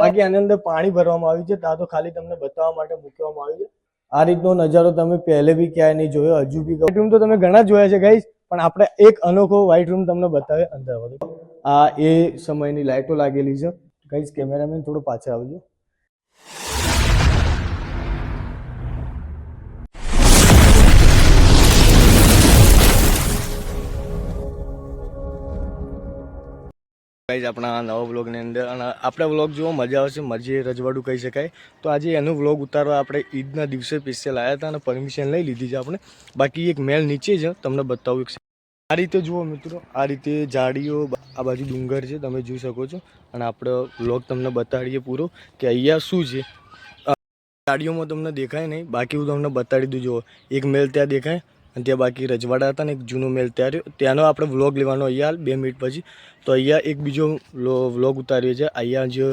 બાકી આની અંદર પાણી ભરવામાં આવ્યું છે. ત્યાં તો ખાલી તમને બતાવવા માટે મૂકવામાં આવ્યું છે. આ રીતનો નજારો તમે પહેલે બી ક્યાંય નહીં જોયો, હજુ બી વ્હાઇટ રૂમ તો તમે ઘણા જોયા છે ગાઈસ પણ આપણે એક અનોખો વ્હાઇટ રૂમ તમને બતાવે અંદર આ એ સમયની લાઇટો લાગેલી છે. ગાઈસ કેમેરામેન થોડો પાછળ આવજો. ગાઈઝ આપણા નવા વ્લોગની અંદર અને આપણે વ્લોગ જોવો મજા આવશે મજે રજવાડું કહી શકાય. તો આજે એનું વ્લોગ ઉતારવા આપણે ઈદના દિવસે પીસે આવ્યા હતા અને પરમિશન લઈ લીધી છે આપણે. બાકી એક મેલ નીચે છે, તમને બતાવું એક આ રીતે જુઓ મિત્રો, આ રીતે ઝાડીઓ આ બાજુ ડુંગર છે, તમે જોઈ શકો છો. અને આપણે વ્લોગ તમને બતાડીએ પૂરો કે અહીંયા શું છે. ઝાડીઓમાં તમને દેખાય નહીં, બાકી હું તમને બતાડી દઉં, જુઓ. એક મેલ ત્યાં દેખાય અને ત્યાં બાકી રજવાડા હતા ને એક જૂનો મેલ ત્યાં ત્યાંનો આપણે વ્લોગ લેવાનો અહીંયા બે મિનિટ પછી. તો અહીંયા એક બીજો વ્લોગ ઉતાર્યો છે અહીંયા જે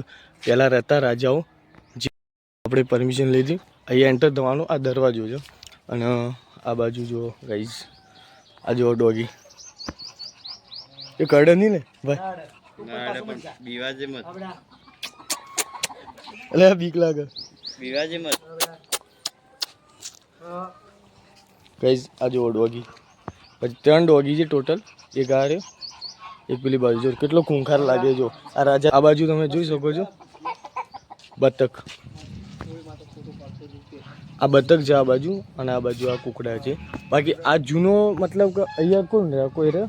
પહેલાં રહેતા રાજાઓ. જે આપણે પરમિશન લીધી. અહીંયા એન્ટર થવાનો આ દરવાજો છે. અને આ બાજુ જો ગાઈઝ આ જો ડોગી એ કરડે નહીં ને? ભાઈ. એટલે બીક લાગે. બીવાજે મત. ગાઈઝ આ જો ડોગી પછી ત્રણ ડોગી છે ટોટલ એક આ રહ્યો એક પેલી બાજુ. જો કેટલો ખૂંખાર લાગે જો. આ રાજા આ બાજુ તમે જોઈ શકો છો. બતક. આ બતક છે આ બાજુ અને આ બાજુ આ કુકડા છે. બાકી આ જૂનો મતલબ કે અહીંયા કોણ રહે કોઈ રહે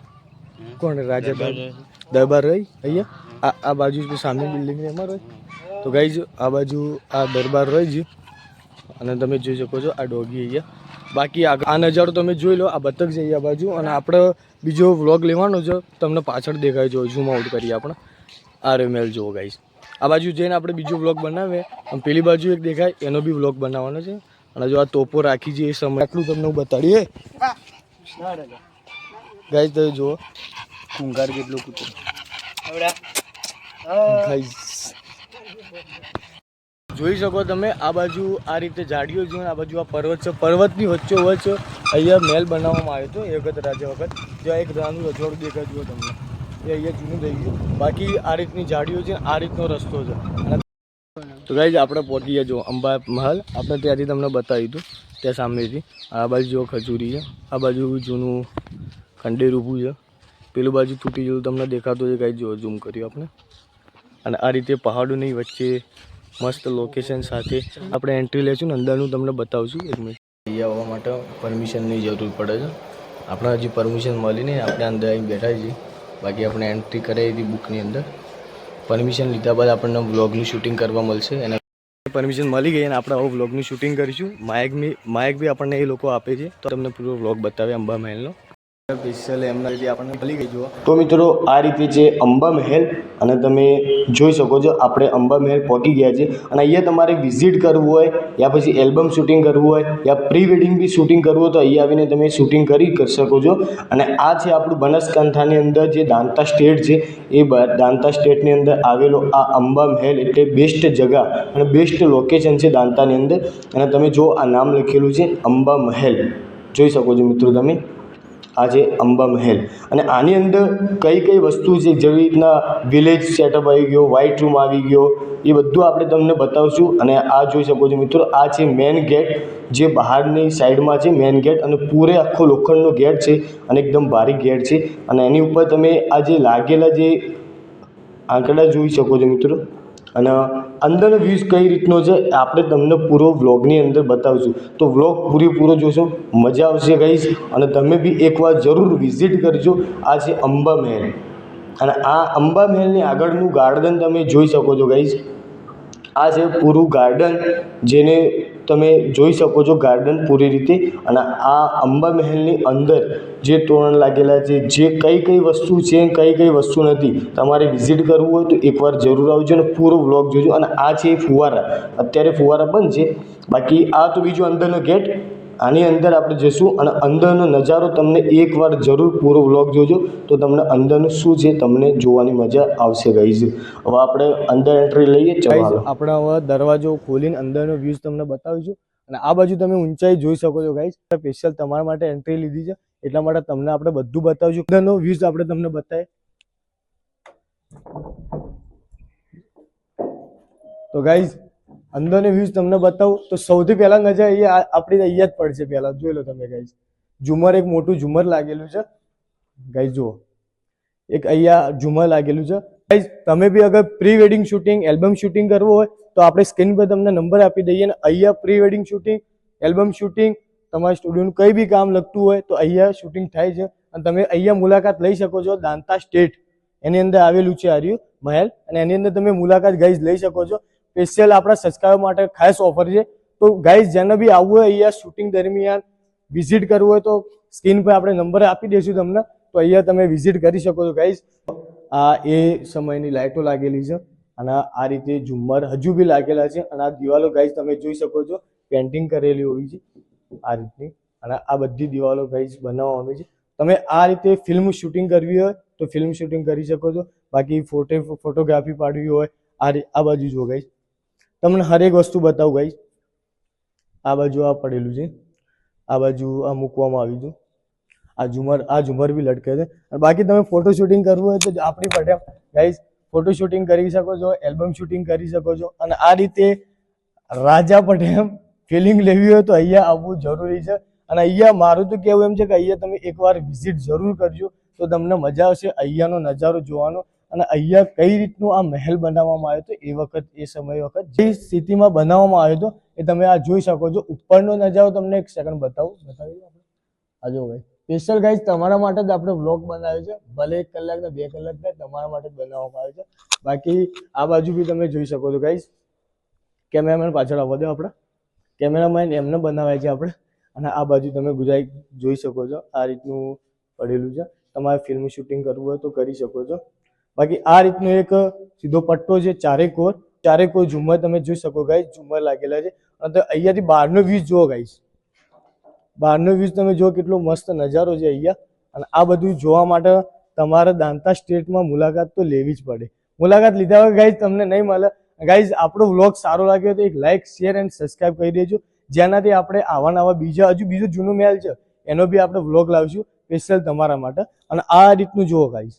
કોણ? રાજા દરબાર રહી? અહીંયા? આ આ બાજુ સામે બિલ્ડિંગ એમાં રહી. તો ગાઈઝ આ બાજુ આ દરબાર રહી છે. અને તમે જોઈ શકો છો આ ડોગી અહીંયા. બાકી આ નજારો તમે જોઈ લો આ બતક છે અહીંયા બાજુ. અને આપણે બીજો વ્લોગ લેવાનો છે તમને પાછળ દેખાય જો ઝૂમ આઉટ કરીએ આપણે. આ રેમેલ જુઓ ગાઈસ આ બાજુ જઈને આપણે બીજો વ્લોગ બનાવીએ. અને પેલી બાજુ એક દેખાય એનો બી વ્લોગ બનાવવાનો છે. અને જો આ તોપો રાખી છે એ સમય. આટલું તમને હું બતાડીએ. ગાઈસ તમે જુઓ. કુંગાર કેટલું કૂતરું. ગાઈસ જોઈ શકો તમે, આ બાજુ આ રીતે ઝાડીઓ છે, આ બાજુ આ પર્વત છે. પર્વતની વચ્ચે વચ્ચે અહીંયા મહેલ બનાવવામાં આવ્યો હતો, એ વખત, રાજા વખત. જ્યાં એક નાનું રજવાડું દેખાય, જુઓ તમને. એ અહીંયા જૂનું થઈ ગયું. બાકી આ રીતની ઝાડીઓ છે, આ રીતનો રસ્તો છે. તો ગાઈ આપણે પહોંચી ગયા જો અંબા મહલ. આપણે ત્યાંથી તમને બતાવ્યું હતું ત્યાં સામેથી. આ બાજુ જો ખજૂરી છે. આ બાજુ જૂનું ખંડેર ઊભું છે. પેલું બાજુ તૂટી ગયેલું તમને દેખાતું છે કાંઈ જો ઝૂમ કર્યું આપણે. અને આ રીતે પહાડોની વચ્ચે મસ્ત લોકેશન સાથે આપણે એન્ટ્રી લઈશું ને અંદરનું તમને બતાવશું. એક મિનિટ અહીંયા આવવા માટે પરમિશનની જરૂર પડે છે. આપણે હજી પરમિશન મળી નહીં, આપણે અંદર અહીં બેઠા છીએ. બાકી આપણે એન્ટ્રી કરાવી હતી બુકની અંદર. પરમિશન લીધા બાદ આપણને વ્લોગનું શૂટિંગ કરવા મળશે. એના પરમિશન મળી ગઈ અને આપણે આવું વ્લોગનું શૂટિંગ કરીશું. માયક બી માયક બી આપણને એ લોકો આપે છે. તો તમને પૂરો વ્લોગ બતાવે અંબા મહેલનો સ્પેશિયલ એમના તો મિત્રો, આ રીતે છે અંબા મહેલ, અને તમે જોઈ શકો છો, આપણે અંબા મહેલ પહોંચી ગયા છે અને અહીંયા તમારે વિઝિટ કરવું હોય, યા પછી એલ્બમ શૂટિંગ કરવું હોય, યા પ્રી વેડિંગ બી શૂટિંગ કરવું હોય, તો અહીંયા આવીને તમે શૂટિંગ કરી શકો છો. અને આ છે આપણું બનાસકાંઠાની અંદર જે દાંતા સ્ટેટ છે, એ દાંતા સ્ટેટની અંદર આવેલો આ અંબા મહેલ એટલે બેસ્ટ જગા અને બેસ્ટ લોકેશન છે દાંતાની અંદર. અને તમે જો આ નામ લખેલું છે, અંબા મહેલ. જોઈ શકો છો મિત્રો તમે. આ છે અંબા મહેલ. અને આની અંદર કઈ કઈ વસ્તુ છે, જેવી રીતના વિલેજ સેટઅપ આવી ગયો વ્હાઇટ રૂમ આવી ગયો, એ બધું આપણે તમને બતાવશું. અને આ જોઈ શકો છો મિત્રો, આ છે મેન ગેટ જે બહારની સાઈડમાં છે મેન ગેટ અને પૂરે આખો લોખંડનો ગેટ છે અને એકદમ ભારી ગેટ છે. અને એની ઉપર તમે આ જે લાગેલા જે આંકડા જોઈ શકો છો મિત્રો. અને અંદરનો વ્યૂઝ કઈ રીતનો છે, આપણે તમને પૂરો વ્લોગની અંદર બતાવીશું. તો વ્લોગ પૂરેપૂરો જોશો, મજા આવશે ગઈશ અને તમે બી એકવાર જરૂર વિઝિટ કરજો, આ છે અંબા મહેલ. અને આ અંબા મહેલની આગળનું ગાર્ડન તમે જોઈ શકો છો ગઈશ આ છે પૂરું ગાર્ડન જેને તમે જોઈ શકો છો ગાર્ડન પૂરી રીતે અને આ અંબા મહેલની અંદર જે તોરણ લાગેલા છે, જે કઈ કઈ વસ્તુ છે કઈ કઈ વસ્તુ નથી, તમારે વિઝિટ કરવું હોય તો એકવાર જરૂર આવજો અને પૂરો વ્લોગ જોજો. અને આ છે ફુવારા. અત્યારે ફુવારા બંધ છે. બાકી આ તો બીજો અંદરનો ગેટ. આની અંદર આપણે જઈશું અને અંદરનો નજારો તમને એકવાર જરૂર પૂરો વ્લોગ જોજો તો તમને અંદરનું શું છે તમને જોવાની મજા આવશે ગાઈઝ હવે આપણે અંદર એન્ટ્રી લઈએ ચાલો આપણે હવે દરવાજો ખોલીને અંદરનો વ્યૂઝ તમને બતાવીશું. અને આ બાજુ તમે ઊંચાઈ જોઈ શકો છો ગાઈઝ સ્પેશિયલ તમારા માટે એન્ટ્રી લીધી છે એટલા માટે તમને આપણે બધું બતાવીશું. અંદરનો વ્યૂઝ આપણે તમને બતાવીએ. તો ગાઈઝ અંદરની વ્યૂઝ તમને બતાવું, તો સૌથી પહેલા નજર અહીંયા આપણી અહીંયા જ પડશે પહેલા. જોઈ લો તમે ગાઈઝ ઝુમર એક મોટું ઝુમર લાગેલું છે. ગાઈઝ જુઓ. એક અહીંયા ઝુમર લાગેલું છે. ગાઈઝ તમે બી અગર pre wedding shooting album shooting કરવું હોય, તો આપણે સ્ક્રીન પર તમને નંબર આપી દઈએ અને અહીંયા pre wedding shooting album shooting તમારા સ્ટુડિયોનું કંઈ બી કામ લગતું હોય, તો અહીંયા શૂટિંગ થાય છે. અને તમે અહીંયા મુલાકાત લઈ શકો છો દાંતા સ્ટેટ એની અંદર આવેલું છે આર્યું મહેલ. અને એની અંદર તમે મુલાકાત ગાઈઝ લઈ શકો છો. સ્પેશિયલ આપણા સબસ્ક્રાઈબર માટે ખાસ ઓફર છે. તો ગાઈઝ જેને બી આવવું હોય અહીંયા શૂટિંગ દરમિયાન વિઝિટ કરવું હોય તો સ્ક્રીન પર આપણે નંબર આપી દઈશું તમને. તો અહીંયા તમે વિઝિટ કરી શકો છો ગાઈઝ આ એ સમયની લાઇટો લાગેલી છે અને આ રીતે ઝુમ્મર હજુ બી લાગેલા છે અને આ દિવાલો ગાઈઝ તમે જોઈ શકો છો. પેન્ટિંગ કરેલી હોય છે આ રીતની અને આ બધી દિવાલો ગાઈઝ બનાવવામાં આવે છે. તમે આ રીતે ફિલ્મ શૂટિંગ કરવી હોય તો ફિલ્મ શૂટિંગ કરી શકો છો. બાકી ફોટો ફોટોગ્રાફી પાડવી હોય આ આ બાજુ જો ગાઈઝ તમને હરેક વસ્તુ બતાવું ગાઈઝ આ બાજુ આ પડેલું છે. આ બાજુ આ મૂકવામાં આવ્યું હતું આ ઝુમર આ ઝુમર બી લટકે છે. અને બાકી તમે ફોટો શૂટિંગ કરવું હોય તો આપણી પડે ગાઈઝ ફોટો શૂટિંગ કરી શકો છો એલ્બમ શૂટિંગ કરી શકો છો. અને આ રીતે રાજા પટેલ ફિલિંગ લેવી હોય તો અહીંયા આવવું જરૂરી છે. અને અહીંયા મારું તો કહેવું એમ છે કે અહીંયા તમે એકવાર વિઝિટ જરૂર કરજો તો તમને મજા આવશે. અહીંયાનો નજારો જોવાનો. અને અહીંયા કઈ રીતનું આ મહેલ બનાવવામાં આવ્યો હતો એ વખત, એ સમય વખત, જે સ્થિતિમાં બનાવવામાં આવ્યો હતો, એ તમે આ જોઈ શકો છો. ઉપરનો નજારો તમને એક સેકન્ડ બતાવું બતાવી આ જો ભાઈ સ્પેશિયલ ગાઈઝ તમારા માટે જ આપણે વ્લોગ બનાવ્યો છે. ભલે એક કલાક ને બે કલાક થાય તમારા માટે જ બનાવવામાં આવ્યો છે. બાકી આ બાજુ બી તમે જોઈ શકો છો ગાઈઝ કેમેરામેન પાછળ આવવા દો આપણે. કેમેરામેન એમને બનાવ્યા છે આપણે. અને આ બાજુ તમે ગુજરાત જોઈ શકો છો, આ રીતનું પડેલું છે. તમારે ફિલ્મ શૂટિંગ કરવું હોય તો કરી શકો છો. બાકી આ રીતનો એક સીધો પટ્ટો છે ચારે કોર. ચારે કોર ઝુમર તમે જોઈ શકો ગાઈઝ ઝુમર લાગેલા છે. અને તો અહીંયાથી બહારનો વ્યૂઝ જુઓ ગાઈઝ બહારનો વ્યૂઝ તમે જુઓ કેટલો મસ્ત નજારો છે અહીંયા. અને આ બધું જોવા માટે તમારે દાંતા સ્ટેટમાં મુલાકાત તો લેવી જ પડે. મુલાકાત લીધા વગર ગાઈઝ તમને નહીં મળે. ગાઈઝ આપણો વ્લોગ સારો લાગ્યો તો એક લાઈક શેર એન્ડ સબસ્ક્રાઈબ કરી દેજો. જેનાથી આપણે આવા નવા બીજા, હજુ બીજો જૂનો મેલ છે, એનો બી આપણે વ્લોગ લાવીશું સ્પેશિયલ તમારા માટે. અને આ રીતનું જુઓ ગાઈઝ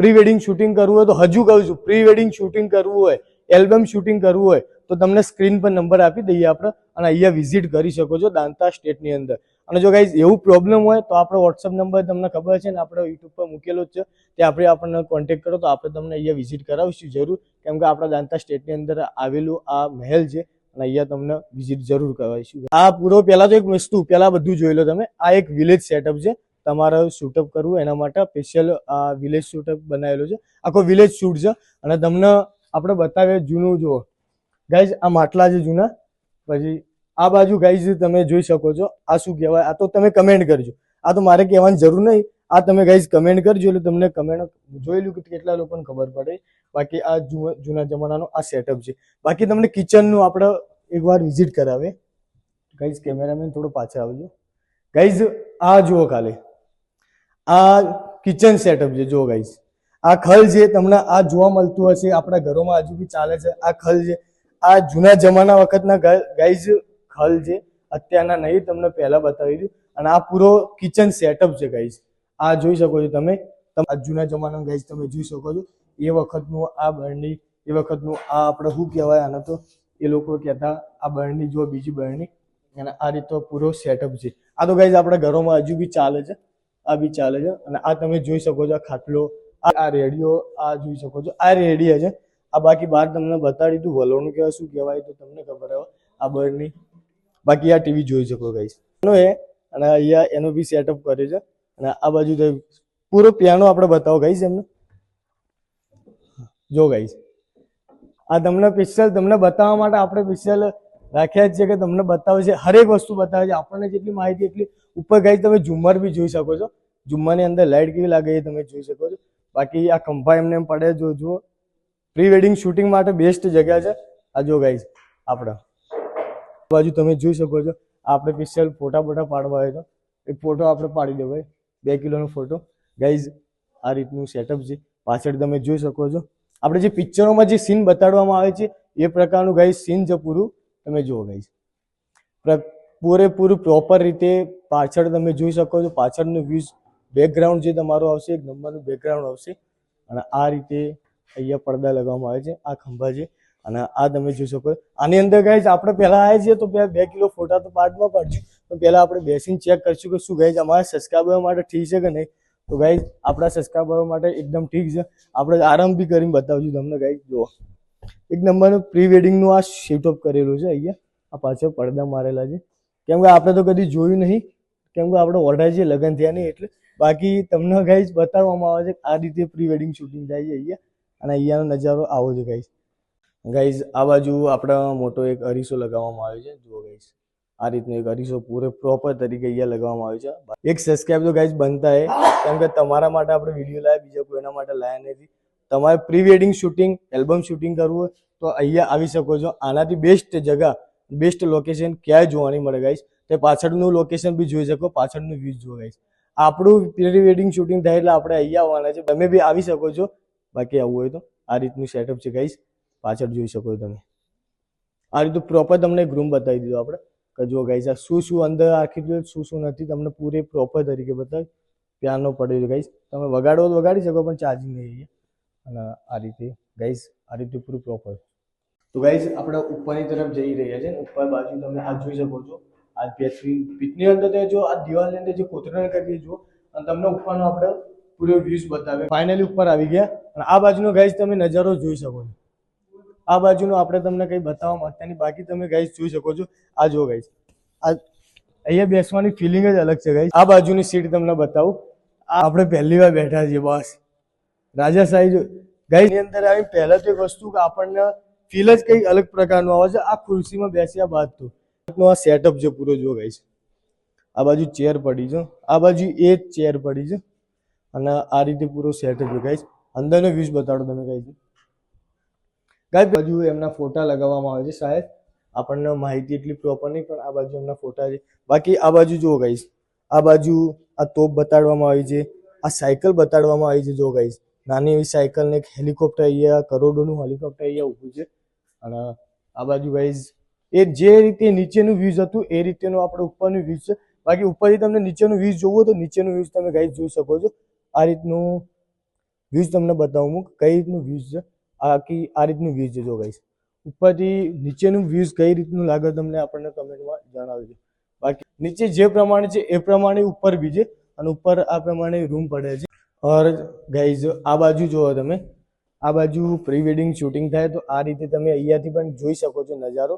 પ્રી વેડિંગ શૂટિંગ કરવું હોય તો હજુ કહું છું પ્રી વેડિંગ શૂટિંગ કરવું હોય, એલ્બમ શૂટિંગ કરવું હોય, તો તમને સ્ક્રીન પર નંબર આપી દઈએ આપણે અને અહીંયા વિઝિટ કરી શકો છો દાંતા સ્ટેટની અંદર. અને જો કાંઈ એવું પ્રોબ્લેમ હોય તો આપણો વોટ્સઅપ નંબર તમને ખબર છે ને, આપણે યુટ્યુબ પર મૂકેલો જ છે. તે આપણે આપણને કોન્ટેક્ટ કરો તો આપણે તમને અહીંયા વિઝિટ કરાવીશું જરૂર. કેમ કે આપણા દાંતા સ્ટેટની અંદર આવેલું આ મહેલ છે અને અહીંયા તમને વિઝિટ જરૂર કરાવીશું. આ પૂરો, પહેલાં તો એક વસ્તુ, પહેલાં બધું જોઈ લો તમે. આ એક વિલેજ સેટઅપ છે. તમારે શૂટઅપ કરવું એના માટે સ્પેશિયલ આ વિલેજ શૂટઅપ બનાવેલો છે. આખો વિલેજ શૂટ છે. અને તમને આપણે બતાવીએ જૂનું, જુઓ. ગાઈઝ આ માટલા છે જૂના. પછી આ બાજુ ગાઈઝ તમે જોઈ શકો છો. આ શું કહેવાય? આ તો તમે કમેન્ટ કરજો. આ તો મારે કહેવાની જરૂર નહીં. આ તમે ગાઈઝ કમેન્ટ કરજો એટલે તમને કમેન્ટ જોયેલું કે કેટલા લોકોને ખબર પડે. બાકી આ જૂના જમાનાનો આ સેટઅપ છે. બાકી તમને કિચનનું આપણે એકવાર વિઝિટ કરાવે ગાઈઝ કેમેરામેન થોડો પાછળ આવજો. ગાઈઝ આ જુઓ ખાલી. આ કિચન સેટઅપ છે, જો ગાઈઝ આ ખલ છે, તમને આ જોવા મળતું હશે, આપણા ઘરોમાં હજુ બી ચાલે છે. આ ખલ છે. આ જૂના જમાના વખતના ગાઈઝ ખલ છે. અત્યારના નહીં, તમને પહેલા બતાવી દીધું અને આ પૂરો કિચન સેટઅપ છે ગાઈઝ આ જોઈ શકો છો તમે. તમ- આ જૂના જમાનાનું ગાઈઝ તમે જોઈ શકો છો. એ વખતનું આ બરણી, એ વખતનું આ આપણે શું કહેવાય, આને તો એ લોકો કહેતા, આ બરણી જો બીજી બરણી. અને આ રીતનો પૂરો સેટઅપ છે. આ તો ગાઈઝ આપણા ઘરોમાં હજુ બી ચાલે છે. આ બી ચાલે છે. અને આ તમે જોઈ શકો છો આ ખાટલો, આ રેડિયો આ જોઈ શકો છો. આ રેડિયો છે. આ બાકી બહાર તમને બતાડી દીધું વલોણું કહેવાય, શું કહેવાય તો તમને ખબર આવે. આ બરની બાકી આ ટીવી જોઈ શકો ગાઈસ એનો એ, અને અહીંયા એનો બી સેટઅપ કર્યો છે. અને આ બાજુ તો પૂરો પિયાનો આપણે બતાવો ગાઈસ એમને. જો ગાઈસ આ તમને પિક્ચર તમને બતાવવા માટે આપણે પિક્ચર રાખ્યા જ છે કે તમને બતાવે છે. હરેક વસ્તુ બતાવે છે. આપણને જેટલી માહિતી, એટલી ઉપર ગાઈઝ તમે ઝુમ્મર બી જોઈ શકો છો. ઝુમ્મરની અંદર લાઇટ કેવી લાગે એ તમે જોઈ શકો છો. બાકી આ ખંભા એમને એમ પડે જો જુઓ. પ્રી વેડિંગ શૂટિંગ માટે બેસ્ટ જગ્યા છે. આ જો ગાઈઝ આપણા. બાજુ તમે જોઈ શકો છો. આપણે સ્પેશિયલ ફોટા ફોટા પાડવા હોય તો. એક ફોટો આપણે પાડી દેવાય બે કિલોનો ફોટો. ગાઈઝ આ રીતનું સેટઅપ છે. પાછળ તમે જોઈ શકો છો. આપણે જે પિક્ચરોમાં જે સીન બતાડવામાં આવે છે, એ પ્રકારનું ગાઈઝ સીન છે પૂરું. તમે જુઓ ગાઈઝ પૂરેપૂરું પ્રોપર રીતે પાછળ તમે જોઈ શકો છો. પાછળનું વ્યૂઝ બેકગ્રાઉન્ડ જે તમારું આવશે, એક નંબરનું બેકગ્રાઉન્ડ આવશે. અને આ રીતે અહીંયા પડદા લગાવવામાં આવે છે, આ ખંભા છે. અને આ તમે જોઈ શકો આની અંદર ગાઈઝ આપણે પહેલા આવ્યા છીએ તો બે કિલો ફોટા તો પાર્ટમાં પાડશું. પણ પહેલા આપણે બેસીને ચેક કરશું કે શું ગાઈઝ અમારા સબસ્ક્રાઈબર માટે ઠીક છે કે નહીં? તો ગાઈઝ આપણા સબસ્ક્રાઈબર માટે એકદમ ઠીક છે. આપણે આરામ બી કરીને બતાવશું તમને ગાઈઝ જુઓ. એક નંબરનું પ્રી વેડિંગનું આ સેટઅપ કરેલું છે અહીંયા. આ પાછળ પડદા મારેલા છે. કેમ કે આપણે તો કદી જોયું નહીં. કેમ કે આપણે ઓર્ડર છે લગ્ન થયા નહીં એટલે. બાકી તમને ગાઈઝ બતાવવામાં આવે છે આ રીતે પ્રી વેડિંગ શૂટિંગ થાય છે અહીંયા. અને અહીંયાનો નજારો આવો છે ગાઈઝ ગાઈઝ આ બાજુ આપણા મોટો એક અરીસો લગાવવામાં આવ્યો છે. જુઓ ગાઈઝ આ રીતનો એક અરીસો પૂરે પ્રોપર તરીકે અહીંયા લગાવવામાં આવ્યો છે. એક સબસ્ક્રાઈબ તો ગાઈઝ બનતા હે. કેમ કે તમારા માટે આપણે વીડિયો લાવ્યા બીજા કોઈના માટે લાયા નથી. તમારે pre wedding shooting album shooting કરવું હોય તો અહીંયા આવી શકો છો. આનાથી બેસ્ટ જગા બેસ્ટ લોકેશન ક્યાંય જોવાની મળે ગાઈશ તે પાછળનું લોકેશન બી જોઈ શકો, પાછળનું વ્યૂ જુઓ ગાઈશ આપણું પ્રી વેડિંગ શૂટિંગ થાય એટલે આપણે અહીંયા આવવાના છે. તમે બી આવી શકો છો. બાકી આવવું હોય તો આ રીતનું સેટઅપ છે ગાઈશ પાછળ જોઈ શકો તમે. આ રીતનું પ્રોપર તમને ગ્રુમ બતાવી દીધો આપણે. કે જો ગાઈશ આ શું શું અંદર આખી શું શું નથી, તમને પૂરે પ્રોપર તરીકે બતાવી. પ્યાનો પડેલો ગાઈશ તમે વગાડો તો વગાડી શકો, પણ ચાર્જિંગ નહીં અને આ રીતે ગાઈશ આ રીતે પૂરું પ્રોપર તો ગાઈઝ આપણે ઉપરની તરફ જઈ રહ્યા છે ઉપર બાજુ તમે આ જોઈ શકો છો. આ પેથની પીઠની અંદર જો, આ દિવાલની અંદર જે કોતરણ કરીએ જો, અને તમને ઉપરનો આપણે પૂરો વ્યૂઝ બતાવે ફાઇનલી ઉપર આવી ગયા. અને આ બાજુનો ગાઈઝ તમે નજારો જોઈ શકો છો. આ બાજુનો આપણે તમને કંઈ બતાવવા માંગતા નહીં. બાકી તમે ગાઈઝ જોઈ શકો છો. આ જો ગાઈઝ આ અહીંયા બેસવાની ફિલિંગ જ અલગ છે ગાઈઝ આ બાજુની સીટ તમને બતાવું. આ આપણે પહેલી વાર બેઠા છીએ, બસ. રાજાશાહી જો ગાઈઝની અંદર આવી પહેલા તો એક વસ્તુ આપણને ફીલ જ કંઈક અલગ પ્રકારનું આવે છે. આ ખુરશીમાં બેસ્યા બાદ તો આ સેટઅપ છે પૂરો જો છે આ બાજુ ચેર પડી છે. આ બાજુ એ જ ચેર પડી છે. અને આ રીતે પૂરો સેટઅપ છે ગાઈઝ અંદરનો વ્યૂઝ બતાડો તમે ગાઈઝ ગાઈઝ બાજુ એમના ફોટા લગાવવામાં આવે છે શાયદ આપણને માહિતી એટલી પ્રોપર નહીં, પણ આ બાજુ એમના ફોટા છે. બાકી આ બાજુ જુઓ ગાઈઝ આ બાજુ આ તોપ બતાડવામાં આવી છે. આ સાયકલ બતાડવામાં આવી છે જો ગાઈઝ નાની એવી સાયકલ ને એક હેલિકોપ્ટર અહીંયા, કરોડોનું હેલિકોપ્ટર અહીંયા ઊભું છે. અને આ બાજુ ગાઈઝ એ જે રીતે નીચેનું વ્યૂઝ હતું, એ રીતેનું આપણે ઉપરનું વ્યૂઝ છે. બાકી ઉપરથી તમને નીચેનું વ્યૂઝ જોવું તો નીચેનું વ્યૂઝ તમે ગાઈઝ જોઈ શકો છો. આ રીતનું વ્યૂઝ તમને બતાવું હું કઈ રીતનું વ્યૂઝ છે. આખી આ રીતનું વ્યૂઝ જો ગાઈઝ ઉપરથી નીચેનું વ્યૂઝ કઈ રીતનું લાગે તમને આપણને કમેન્ટમાં જણાવજો. બાકી નીચે જે પ્રમાણે છે, એ પ્રમાણે ઉપર બીજે અને ઉપર આ પ્રમાણે રૂમ પડે છે. ઓર ગાઈઝ આ બાજુ જુઓ તમે. આ બાજુ પ્રી વેડિંગ શૂટિંગ થાય તો આ રીતે તમે અહીંયાથી પણ જોઈ શકો છો નજારો.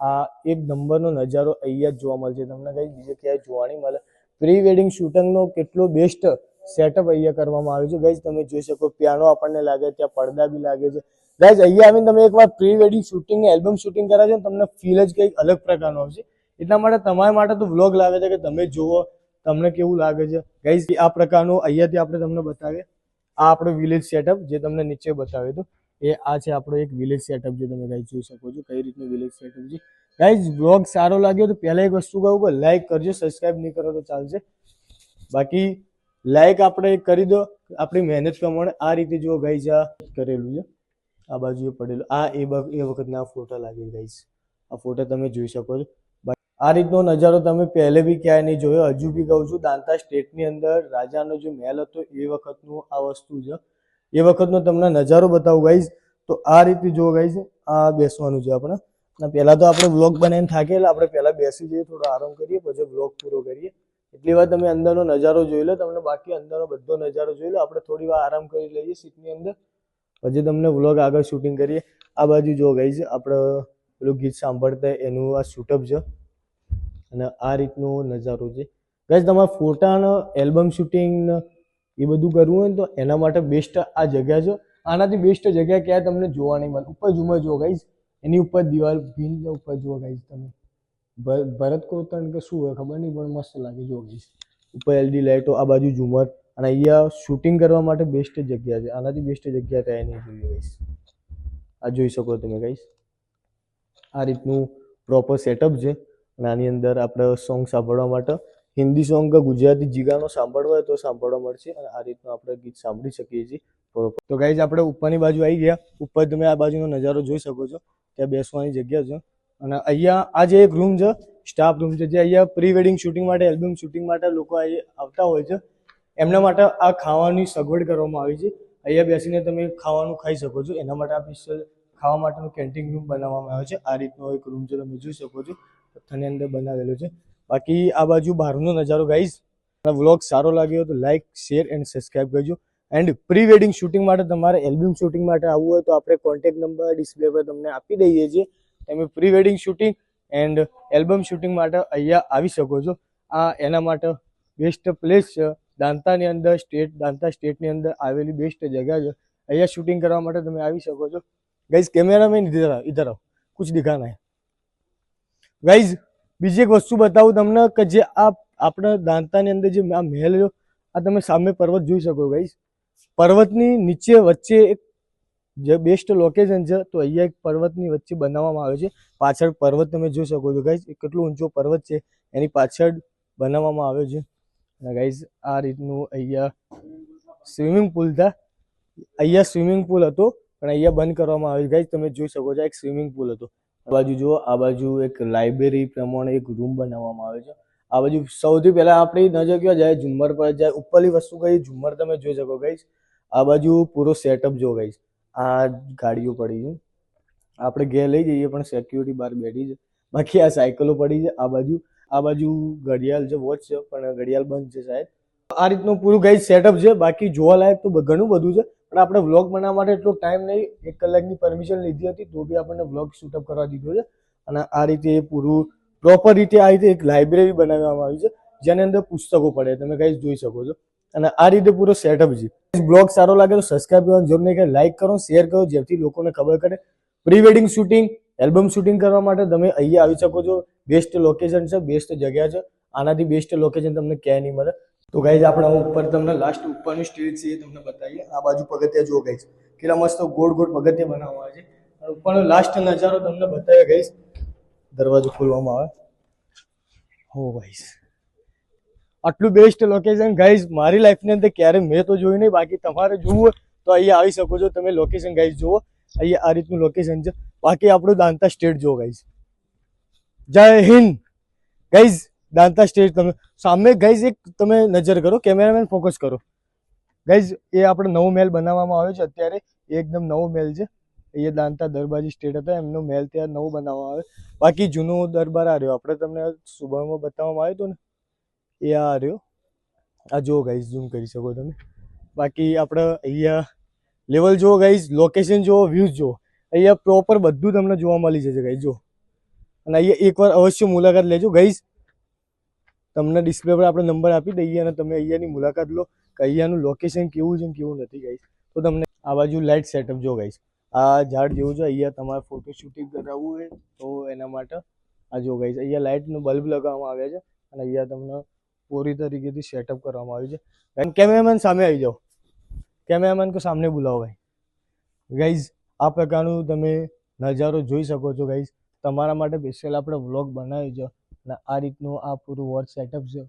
આ એક નંબરનો નજારો અહીંયા જ જોવા મળશે તમને કઈ બીજે ક્યાંય જોવા નહીં મળે. પ્રી વેડિંગ શૂટિંગનો કેટલો બેસ્ટ સેટઅપ અહીંયા કરવામાં આવ્યું છે. ગાઈઝ, તમે જોઈ શકો પિયાનો આપણને લાગે, ત્યાં પડદા બી લાગે છે. ગાઈઝ, અહીંયા આવીને તમે એકવાર pre wedding shooting album shooting કરાવે છે તમને ફીલ જ કંઈક અલગ પ્રકારનો આવશે. એટલા માટે તમારા માટે તો વ્લોગ લાગે છે કે તમે જુઓ તમને કેવું લાગે છે? ગાઈઝ, આ પ્રકારનું અહીંયાથી આપણે તમને બતાવીએ. આ આપણો વિલેજ સેટઅપ જે તમને નીચે બતાવ્યું હતું, એ આ છે આપણો એક વિલેજ સેટઅપ જે તમે ગાઈઝ જોઈ શકો છો, કઈ રીતનું વિલેજ સેટઅપ છે. ગાઈઝ બ્લોગ સારો લાગ્યો તો પહેલા એક વસ્તુ કહું કે લાઈક કરજો સબસ્ક્રાઇબ નહીં કરો તો ચાલશે. બાકી લાઈક આપણે કરી દો, આપણી મહેનત પ્રમાણે આ રીતે જો ગાઈઝ આ કરેલું છે. આ બાજુએ પડેલું, આ એ વખતના ફોટા લાગે ગાઈઝ આ ફોટા તમે જોઈ શકો છો. આ રીતનો નજારો તમે પહેલે બી ક્યાંય નહીં જોયો. હજુ બી કહું છું, દાંતા સ્ટેટની અંદર રાજાનો જે મહેલ હતો એ વખતનું આ વસ્તુ છે. એ વખતનો તમને નજારો બતાવું ગાઈઝ. તો આ રીતે જો ગાઈઝ, આ બેસવાનું છે આપણે. અને પહેલાં તો આપણે વ્લોગ બનાવીને થાકીએ, એટલે આપણે પહેલાં બેસી જઈએ, થોડો આરામ કરીએ, પછી વ્લોગ પૂરો કરીએ. એટલી વાર તમે અંદરનો નજારો જોઈ લો, તમને બાકી અંદરનો બધો નજારો જોઈ લો. આપણે થોડી વાર આરામ કરી લઈએ સીટની અંદર, પછી તમને વ્લોગ આગળ શૂટિંગ કરીએ. આ બાજુ જો છે આપણે પેલું ગીત સાંભળતા એનું આ શૂટઅપ છે. અને આ રીતનો નજારો છે. ગાઈઝ તમારે ફોટાનો એલ્બમ શૂટિંગ એ બધું કરવું હોય ને તો એના માટે બેસ્ટ આ જગ્યા છે. આનાથી બેસ્ટ જગ્યા ક્યાંય તમને જોવા નહીં મળે. ઉપર ઝુમર જુઓ ગાઈઝ એની ઉપર દિવાલ ભીન ઉપર જુઓ ગાઈઝ તમે. ભરત કોતરણ કે શું હોય ખબર નહીં, પણ મસ્ત લાગે જુઓ ગાઈઝ ઉપર એલડી લાઇટો આ બાજુ ઝુમર. અને અહીંયા શૂટિંગ કરવા માટે બેસ્ટ જગ્યા છે. આનાથી બેસ્ટ જગ્યા ક્યાંય નહીં જોઈએ ગાઈઝ આ જોઈ શકો તમે ગાઈઝ આ રીતનું પ્રોપર સેટઅપ છે. અને આની અંદર આપણે સોંગ સાંભળવા માટે હિન્દી સોંગ કે ગુજરાતી જીગાનો સાંભળવા હોય તો સાંભળવા મળશે અને આ રીતનું આપણે ગીત સાંભળી શકીએ છીએ તો ગાઈઝ આપણે ઉપરની બાજુ આવી ગયા. ઉપર તમે આ બાજુનો નજારો જોઈ શકો છો. ત્યાં બેસવાની જગ્યા છે. અને અહીંયા આ જે એક રૂમ છે સ્ટાફ રૂમ છે, જે અહીંયા પ્રી વેડિંગ શૂટિંગ માટે એલ્બમ શૂટિંગ માટે લોકો અહીં આવતા હોય છે. એમના માટે આ ખાવાની સગવડ કરવામાં આવી છે. અહીંયા બેસીને તમે ખાવાનું ખાઈ શકો છો. એના માટે આ સ્પેશિયલ ખાવા માટેનું કેન્ટીન રૂમ બનાવવામાં આવ્યો છે. આ રીતનો એક રૂમ છે, તમે જોઈ શકો છો. પથ્થરની અંદર બનાવેલું છે. બાકી આ બાજુ બહારનો નજારો ગાઈઝ વ્લોગ સારો લાગ્યો તો લાઈક શેર એન્ડ સબસ્ક્રાઇબ કરજો. એન્ડ પ્રી વેડિંગ શૂટિંગ માટે તમારે એલ્બમ શૂટિંગ માટે આવવું હોય તો આપણે કોન્ટેક્ટ નંબર ડિસ્પ્લે પર તમને આપી દઈએ છીએ. તમે pre wedding shooting and album shooting માટે અહીંયા આવી શકો છો. આ એના માટે બેસ્ટ પ્લેસ છે. દાંતાની અંદર સ્ટેટ દાંતા સ્ટેટની અંદર આવેલી બેસ્ટ જગ્યા છે. અહીંયા શૂટિંગ કરવા માટે તમે આવી શકો છો. ગઈઝ કેમેરામેન ઇધર આવો ઇધર આવો. કુછ દિખાના હે. ગાઈઝ બીજી એક વસ્તુ બતાવું તમને કે જે આ આપણા દાંતાની અંદર જે આ મહેલ આ તમે સામે પર્વત જોઈ શકો ગાઈઝ પર્વતની નીચે વચ્ચે એક જે બેસ્ટ લોકેશન છે, તો અહીંયા એક પર્વતની વચ્ચે બનાવવામાં આવે છે. પાછળ પર્વત તમે જોઈ શકો છો ગાઈઝ કેટલો ઊંચો પર્વત છે, એની પાછળ બનાવવામાં આવ્યો છે. ગાઈઝ આ રીતનું અહીંયા સ્વિમિંગ પુલ હતા અહીંયા સ્વિમિંગ પુલ હતો, પણ અહીંયા બંધ કરવામાં આવ્યો ગાઈઝ તમે જોઈ શકો છો એક સ્વિમિંગ પુલ હતો. આ બાજુ જુઓ, આ બાજુ એક લાઇબ્રેરી પ્રમાણે એક રૂમ બનાવવામાં આવ્યો છે. આ બાજુ સૌથી પહેલા આપણી નજર ક્યાં જાય? ઝુમ્મર પર જાય. ઉપરલી વસ્તુ કઈ? ઝુમ્મર તમે જોઈ શકો ગઈ આ બાજુ પૂરો સેટઅપ જો ગઈ આ ગાડીઓ પડી છે. આપણે ઘેર લઈ જઈએ પણ સિક્યુરિટી બહાર બેઠી છે. બાકી આ સાયકલો પડી છે. આ બાજુ આ બાજુ ઘડિયાળ છે વોચ છે, પણ ઘડિયાળ બંધ છે સાહેબ. આ રીતનું પૂરું ગઈ સેટઅપ છે. બાકી જોવા લાયક તો ઘણું બધું છે. પણ આપણે વ્લોગ બનાવવા માટે એટલો ટાઈમ નહીં. એક કલાકની પરમિશન લીધી હતી, તો બી આપણને વ્લોગ શૂટઅપ કરવા દીધો છે. અને આ રીતે પૂરું પ્રોપર રીતે આ રીતે એક લાઇબ્રેરી બનાવવામાં આવી છે, જેની અંદર પુસ્તકો પડે. તમે ગાઈઝ જોઈ શકો છો. અને આ રીતે પૂરો સેટઅપ છે. બ્લોગ સારો લાગે તો સબસ્ક્રાઈબ કરવાનું જરૂર નહીં. કે લાઇક કરો શેર કરો, જેથી લોકોને ખબર પડે. Pre wedding shooting album shooting કરવા માટે તમે અહીંયા આવી શકો છો. બેસ્ટ લોકેશન છે બેસ્ટ જગ્યા છે. આનાથી બેસ્ટ લોકેશન તમને ક્યાંય નહીં મળે. તો ગાઈઝ આપણે ઉપર તમને લાસ્ટ ઉપરનું સ્ટેજ છે એ તમને બતાવીએ. આ બાજુ પગથિયા જો ગાઈઝ કેટલા મસ્ત ગોળ ગોળ પગથિયા બનાવવામાં આવે છે. અને ઉપરનો લાસ્ટ નજારો તમને બતાવ્યો ગાઈઝ દરવાજો ખોલવામાં આવે. હો ગાઈઝ આટલું બેસ્ટ લોકેશન ગાઈઝ મારી લાઈફની અંદર ક્યારે મેં તો જોયું નહીં, બાકી તમારે જોવું તો અહીંયા આવી શકો છો. તમે લોકેશન ગાઈઝ જુઓ. અહીંયા આ રીતનું લોકેશન છે. બાકી આપણું દાંતા સ્ટેટ જુઓ ગાઈઝ જય હિન્દ. ગાઈઝ દાંતા સ્ટેટ તમે સામે ગાઈઝ એક તમે નજર કરો કેમેરામેન ફોકસ કરો. ગાઈઝ એ આપણે નવો મહેલ બનાવવામાં આવ્યો છે. અત્યારે એકદમ નવો મહેલ છે. એ દાંતા દરબારી સ્ટેટ હતા, એમનો મહેલ ત્યાં નવો બનાવવામાં આવે બાકી જૂનો દરબાર આ રહ્યો. આપણે તમને સુભામાં બતાવવામાં આવ્યો હતો ને, એ આ રહ્યો. આ જુઓ ગાઈઝ ઝૂમ કરી શકો તમે. બાકી આપણે અહીંયા લેવલ જુઓ ગાઈઝ લોકેશન જુઓ વ્યૂઝ જુઓ. અહીંયા પ્રોપર બધું તમને જોવા મળી જશે ગાઈઝ જો અને અહીંયા એકવાર અવશ્ય મુલાકાત લેજો. ગાઈઝ તમને ડિસ્પ્લે પર આપણે નંબર આપી દઈએ અને તમે અહીંયાની મુલાકાત લો. કે અહીંયાનું લોકેશન કેવું છે કેવું નથી ગાઈશ તો તમને આ બાજુ લાઇટ સેટઅપ જો ગાઈશ આ ઝાડ જેવું છે, અહીંયા તમારે ફોટો શૂટિંગ કરાવવું હોય તો એના માટે આ જો ગાઈશ અહીંયા લાઇટનું બલ્બ લગાવવામાં આવ્યા છે અને અહીંયા તમને પૂરી તરીકેથી સેટઅપ કરવામાં આવ્યું છે. કેમેરામેન સામે આવી જાઓ. કેમેરામેન કો સામને બોલાવો ભાઈ. ગાઈઝ આ પ્રકારનું તમે નજારો જોઈ શકો છો ગાઈઝ તમારા માટે સ્પેશિયલ આપણે વ્લોગ બનાવ્યો છે. અને આ રીતનું આ પૂરું વોચ સેટઅપ છે.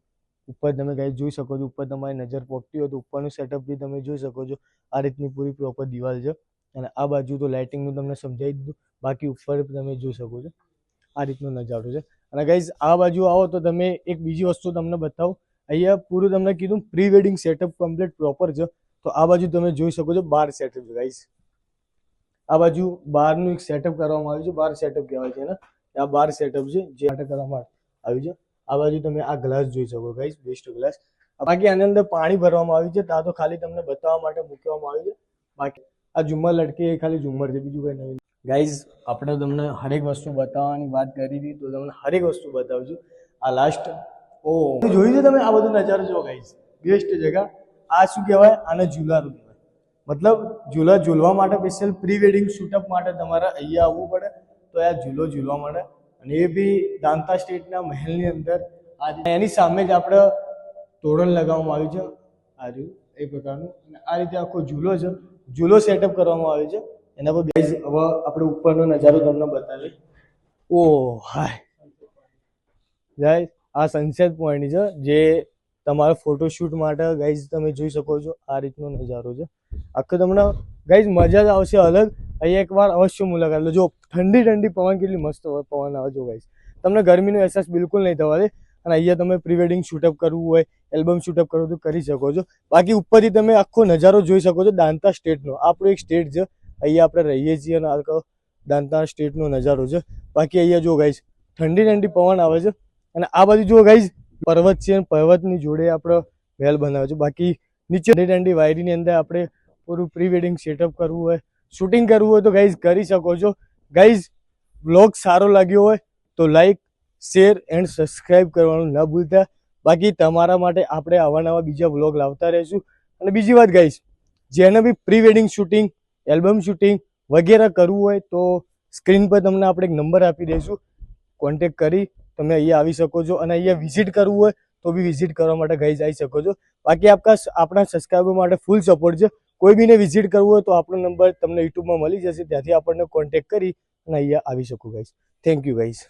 ઉપર તમે ગાઈઝ જોઈ શકો છો, ઉપર તમારી નજર પોકતી હોય તો ઉપરનું સેટઅપ બી તમે જોઈ શકો છો. આ રીતની પૂરી પ્રોપર દિવાલ છે. અને આ બાજુ તો લાઇટિંગનું તમને સમજાવી દીધું. બાકી ઉપર તમે જોઈ શકો છો. આ રીતનો નજારો છે. અને ગાઈઝ આ બાજુ આવો તો તમે એક બીજી વસ્તુ તમને બતાવું. અહીંયા પૂરું તમને કીધું pre wedding setup complete proper છે. તો આ બાજુ તમે જોઈ શકો છો બાર સેટઅપ ગાઈઝ આ બાજુ બારનું એક સેટઅપ કરવામાં આવ્યું છે. બાર સેટઅપ કહેવાય છે ને આ બાર સેટઅપ છે જે માટે કરવામાં આવ્યું છે આ બાજુ તમે આ ગ્લાસ જોઈ શકો ગાઈઝ બેસ્ટ ગ્લાસ બાકી આની અંદર પાણી ભરવામાં આવ્યું છે ત્યાં તો ખાલી તમને બતાવવા માટે મૂકવામાં આવ્યું છે. બાકી આ ઝુમર લટકે એ ખાલી ઝુમર છે, બીજું કંઈ નવીન ગાઈઝ આપણે તમને હરેક વસ્તુ બતાવવાની વાત કરી હતી, તો તમને હરેક વસ્તુ બતાવું છું આ લાસ્ટ ઓ જોયું છે તમે આ બધું નજારો જો ગાઈઝ બેસ્ટ જગા. આ શું કહેવાય? આને કહેવાય. મતલબ ઝૂલા ઝૂલવા માટે સ્પેશિયલ પ્રી વેડિંગ શૂટઅપ માટે તમારે અહીંયા આવવું પડે. તો આ ઝૂલો ઝૂલવા માટે અને એ બી દાંતા સ્ટેટના મહેલની અંદર આજે એની સામે જ આપણે તોરણ લગાવવામાં આવ્યું છે આજુ એ પ્રકારનું. અને આ રીતે આખો ઝૂલો છે. ઝૂલો સેટઅપ કરવામાં આવ્યો છે. એના પર guys, હવે આપણે ઉપરનો નજારો તમને બતાવીએ. ઓ હાય ગાઈઝ આ સનસેટ પોઈન્ટ છે જે તમારા ફોટોશૂટ માટે ગાઈઝ તમે જોઈ શકો છો આ રીતનો નજારો છે. આખો તમને ગાઈઝ મજા જ આવશે અલગ. અહીંયા એકવાર અવશ્ય મુલાકાત લો જો ઠંડી ઠંડી પવન કેટલી મસ્ત પવન આવે જો ગાઈઝ તમને ગરમીનો અહેસાસ બિલકુલ નહીં થવા દે. અને અહીંયા તમે પ્રી વેડિંગ શૂટઅપ કરવું હોય એલ્બમ શૂટઅપ કરવું તો કરી શકો છો. બાકી ઉપરથી તમે આખો નજારો જોઈ શકો છો દાંતા સ્ટેટનો આપણો એક સ્ટેટ છે. અહીંયા આપણે રહીએ છીએ અને આખો દાંતા સ્ટેટનો નજારો છે. બાકી અહીંયા જો ગાઈઝ ઠંડી ઠંડી પવન આવે છે. અને આ બાજુ જો ગાઈઝ પર્વત છે અને પર્વતની જોડે આપણો વેલ બનાવે છે. બાકી નીચે ઠંડી ઠંડી વાયરીની અંદર આપણે પૂરું પ્રી વેડિંગ સેટઅપ કરવું હોય શૂટિંગ કરવું હોય તો ગાઈઝ કરી શકો છો. ગાઈઝ વ્લોગ સારો લાગ્યો હોય તો લાઈક શેર એન્ડ સબસ્ક્રાઈબ કરવાનું ન ભૂલતા. બાકી તમારા માટે આપણે આવા નવા બીજા વ્લોગ લાવતા રહીશું. અને બીજી વાત ગાઈઝ જેને બી pre wedding shooting album shooting વગેરે કરવું હોય તો સ્ક્રીન પર તમને આપણે એક નંબર આપી દઈશું. કોન્ટેક કરી તમે અહીંયા આવી શકો છો અને અહીંયા વિઝિટ કરવું હોય તો બી વિઝિટ કરવા માટે ગઈ જઈ શકો છો. બાકી આપકા આપણા સબસ્ક્રાઈબર માટે ફૂલ સપોર્ટ છે. કોઈ બીને વિઝિટ કરવું હોય તો આપણો નંબર તમને યુટ્યુબમાં મળી જશે. ત્યાંથી આપણને કોન્ટેક કરી અને અહીંયા આવી શકો ગાઈશ થેન્ક યુ ગાઈઝ